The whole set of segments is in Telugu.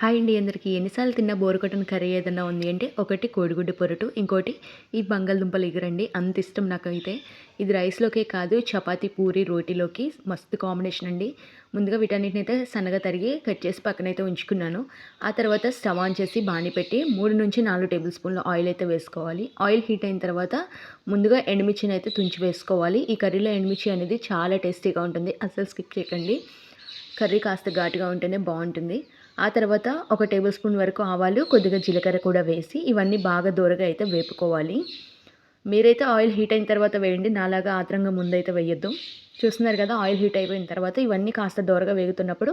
హాయ్ అండి అందరికీ. ఎన్నిసార్లు తిన్న బోరు కర్రీ ఏదైనా ఉంది అంటే ఒకటి కోడిగుడ్డు పొరటు ఇంకోటి ఈ బంగాళదుంపలు ఎగురండి. అంత ఇష్టం నాకైతే. ఇది రైస్లోకే కాదు చపాతీ పూరి రోటీలోకి మస్తు కాంబినేషన్ అండి. ముందుగా వీటన్నిటిని అయితే సన్నగా తరిగి కట్ చేసి పక్కనైతే ఉంచుకున్నాను. ఆ తర్వాత స్టవ్ ఆన్ చేసి బాణి పెట్టి మూడు నుంచి నాలుగు టేబుల్ స్పూన్ల ఆయిల్ అయితే వేసుకోవాలి. ఆయిల్ హీట్ అయిన తర్వాత ముందుగా ఎండుమిర్చిని అయితే తుంచి వేసుకోవాలి. ఈ కర్రీలో ఎండుమిర్చి అనేది చాలా టేస్టీగా ఉంటుంది. అసలు స్కిప్ చేయకండి. కర్రీ కాస్త ఘాటుగా ఉంటేనే బాగుంటుంది. ఆ తర్వాత ఒక టేబుల్ స్పూన్ వరకు ఆవాలు కొద్దిగా జీలకర్ర కూడా వేసి ఇవన్నీ బాగా దూరగా అయితే వేపుకోవాలి. మీరైతే ఆయిల్ హీట్ అయిన తర్వాత వేయండి నాలాగా ఆత్రంగా ముందైతే వేయొద్దు. చూస్తున్నారు కదా ఆయిల్ హీట్ అయిపోయిన తర్వాత ఇవన్నీ కాస్త దూరగా వేగుతున్నప్పుడు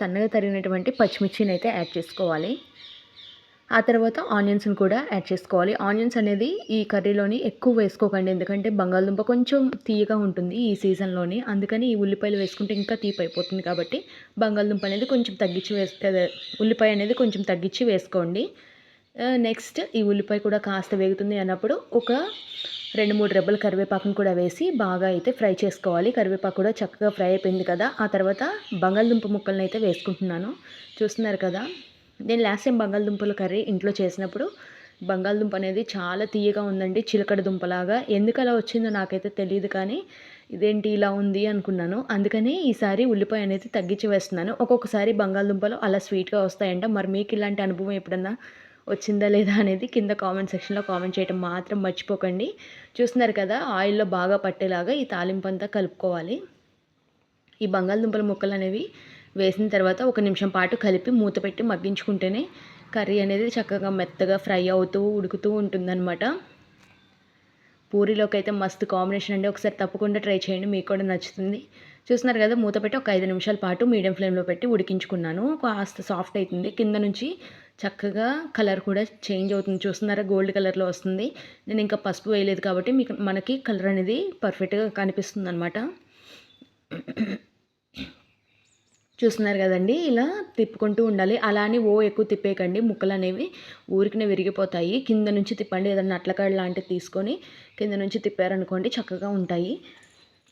సన్నగా తరిగినటువంటి పచ్చిమిర్చిని అయితే యాడ్ చేసుకోవాలి. ఆ తర్వాత ఆనియన్స్ని కూడా యాడ్ చేసుకోవాలి. ఆనియన్స్ అనేది ఈ కర్రీలోని ఎక్కువ వేసుకోకండి. ఎందుకంటే బంగాళదుంప కొంచెం తీయగా ఉంటుంది ఈ సీజన్లోని. అందుకని ఈ ఉల్లిపాయలు వేసుకుంటే ఇంకా తీపి అయిపోతుంది కాబట్టి బంగాళదుంప అనేది కొంచెం తగ్గించి వేస్తే ఉల్లిపాయ అనేది కొంచెం తగ్గించి వేసుకోండి. నెక్స్ట్ ఈ ఉల్లిపాయ కూడా కాస్త వేగుతుంది అన్నప్పుడు ఒక రెండు మూడు రెబ్బల కరివేపాకును కూడా వేసి బాగా అయితే ఫ్రై చేసుకోవాలి. కరివేపాకు కూడా చక్కగా ఫ్రై అయిపోయింది కదా. ఆ తర్వాత బంగాళదుంప ముక్కలను అయితే వేసుకుంటున్నాను. చూస్తున్నారు కదా? నేను లాస్ట్ టైం బంగాళదుంపల కర్రీ ఇంట్లో చేసినప్పుడు బంగాళదుంప అనేది చాలా తీయగా ఉందండి చిలకడ దుంపలాగా. ఎందుకు అలా వచ్చిందో నాకైతే తెలియదు కానీ ఇదేంటి ఇలా ఉంది అనుకున్నాను. అందుకని ఈసారి ఉల్లిపాయ అనేది తగ్గించి వేస్తున్నాను. ఒక్కొక్కసారి బంగాళదుంపలు అలా స్వీట్గా వస్తాయంట. మరి మీకు ఇలాంటి అనుభవం ఎప్పుడన్నా వచ్చిందా లేదా అనేది కింద కామెంట్ సెక్షన్లో కామెంట్ చేయడం మాత్రం మర్చిపోకండి. చూస్తున్నారు కదా ఆయిల్లో బాగా పట్టేలాగా ఈ తాలింపు అంతా కలుపుకోవాలి. ఈ బంగాళదుంపల ముక్కలు అనేవి వేసిన తర్వాత ఒక నిమిషం పాటు కలిపి మూత పెట్టి మగ్గించుకుంటేనే కర్రీ అనేది చక్కగా మెత్తగా ఫ్రై అవుతూ ఉడుకుతూ ఉంటుందన్నమాట. పూరిలోకి అయితే మస్తు కాంబినేషన్ అండి. ఒకసారి తప్పకుండా ట్రై చేయండి. మీకు కూడా నచ్చుతుంది. చూస్తున్నారు కదా మూత పెట్టి ఒక ఐదు నిమిషాల పాటు మీడియం ఫ్లేమ్లో పెట్టి ఉడికించుకున్నాను. కాస్త సాఫ్ట్ అవుతుంది కింద నుంచి చక్కగా కలర్ కూడా చేంజ్ అవుతుంది. చూస్తున్నారా గోల్డ్ కలర్లో వస్తుంది. నేను ఇంకా పసుపు వేయలేదు కాబట్టి మీకు మనకి కలర్ అనేది పర్ఫెక్ట్గా కనిపిస్తుంది అనమాట చూస్తున్నారు కదండి. ఇలా తిప్పుకుంటూ ఉండాలి. అలా అని ఓ ఎక్కువ తిప్పేయకండి. ముక్కలు అనేవి ఊరికినే విరిగిపోతాయి. కింద నుంచి తిప్పండి. ఏదన్నా అట్లకాడ లాంటివి తీసుకొని కింద నుంచి తిప్పారనుకోండి చక్కగా ఉంటాయి.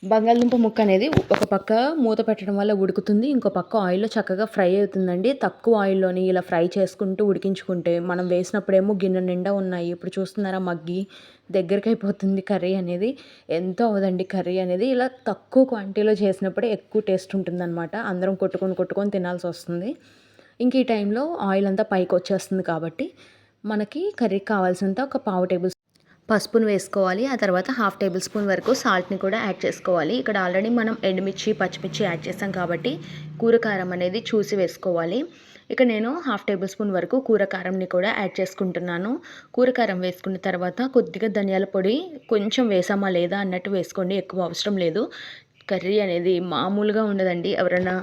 బంగాళదుంప ముక్క అనేది ఒక పక్క మూత పెట్టడం వల్ల ఉడుకుతుంది ఇంకో పక్క ఆయిల్లో చక్కగా ఫ్రై అవుతుందండి. తక్కువ ఆయిల్లోని ఇలా ఫ్రై చేసుకుంటూ ఉడికించుకుంటే మనం వేసినప్పుడేమో గిన్నె నిండా ఉన్నాయి. ఇప్పుడు చూస్తున్నారా మగ్గి దగ్గరికి అయిపోతుంది కర్రీ అనేది. ఎంతో అవదండి కర్రీ అనేది. ఇలా తక్కువ క్వాంటిటీలో చేసినప్పుడే ఎక్కువ టేస్ట్ ఉంటుందన్నమాట. అందరం కొట్టుకొని కొట్టుకొని తినాల్సి వస్తుంది. ఇంక ఈ టైంలో ఆయిల్ అంతా పైకి వచ్చేస్తుంది కాబట్టి మనకి కర్రీకి కావాల్సినంత ఒక పావు టేబుల్ పసుపును వేసుకోవాలి. ఆ తర్వాత హాఫ్ టేబుల్ స్పూన్ వరకు సాల్ట్ని కూడా యాడ్ చేసుకోవాలి. ఇక్కడ ఆల్రెడీ మనం ఎండుమిర్చి పచ్చిమిర్చి యాడ్ చేసాం కాబట్టి కూర కారం అనేది చూసి వేసుకోవాలి. ఇక నేను హాఫ్ టేబుల్ స్పూన్ వరకు కూర కారంని కూడా యాడ్ చేసుకుంటున్నాను. కూర కారం వేసుకున్న తర్వాత కొద్దిగా ధనియాల పొడి కొంచెం వేసామా లేదా అన్నట్టు వేసుకోండి. ఎక్కువ అవసరం లేదు. కర్రీ అనేది మామూలుగా ఉండదండి. ఎవరైనా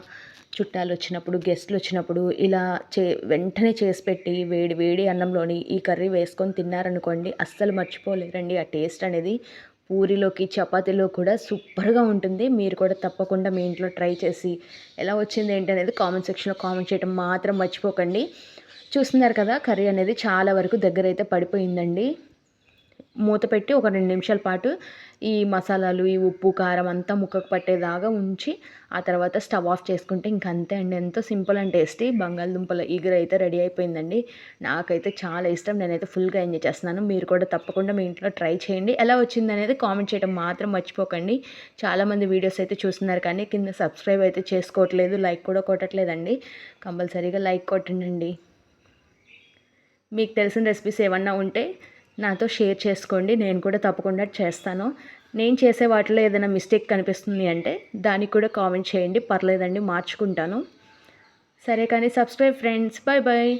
చుట్టాలు వచ్చినప్పుడు గెస్ట్లు వచ్చినప్పుడు ఇలా చే వెంటనే చేసి పెట్టి వేడి వేడి అన్నంలోని ఈ కర్రీ వేసుకొని తిన్నారనుకోండి అస్సలు మర్చిపోలేరండి. ఆ టేస్ట్ అనేది పూరిలోకి చపాతీలో కూడా సూపర్గా ఉంటుంది. మీరు కూడా తప్పకుండా మీ ఇంట్లో ట్రై చేసి ఎలా వచ్చింది ఏంటి అనేది కామెంట్ సెక్షన్లో కామెంట్ చేయడం మాత్రం మర్చిపోకండి. చూస్తున్నారు కదా కర్రీ అనేది చాలా వరకు దగ్గర అయితే పడిపోయిందండి. మూత పెట్టి ఒక రెండు నిమిషాల పాటు ఈ మసాలాలు ఈ ఉప్పు కారం అంతా ముక్కకు పట్టేదాకా ఉంచి ఆ తర్వాత స్టవ్ ఆఫ్ చేసుకుంటే ఇంక అంతే అండి. ఎంతో సింపుల్ అండ్ టేస్టీ బంగాళదుంపల ఈగర అయితే రెడీ అయిపోయిందండి. నాకైతే చాలా ఇష్టం. నేనైతే ఫుల్గా ఎంజాయ్ చేస్తున్నాను. మీరు కూడా తప్పకుండా మీ ఇంట్లో ట్రై చేయండి. ఎలా వచ్చింది అనేది కామెంట్ చేయడం మాత్రం మర్చిపోకండి. చాలామంది వీడియోస్ అయితే చూస్తున్నారు కానీ కింద సబ్స్క్రైబ్ అయితే చేసుకోవట్లేదు. లైక్ కూడా కొట్టట్లేదండి. కంపల్సరీగా లైక్ కొట్టండి మీకు తెలిసిన రెసిపీస్ ఏమన్నా ఉంటే నాతో షేర్ చేసుకోండి నేను కూడా తప్పకుండా చేస్తాను. నేను చేసే వాటిలో ఏదైనా మిస్టేక్ కనిపిస్తుంది అంటే దానికి కూడా కామెంట్ చేయండి పర్లేదండి మార్చుకుంటాను. సరే కానీ సబ్స్క్రైబ్ ఫ్రెండ్స్ బాయ్ బాయ్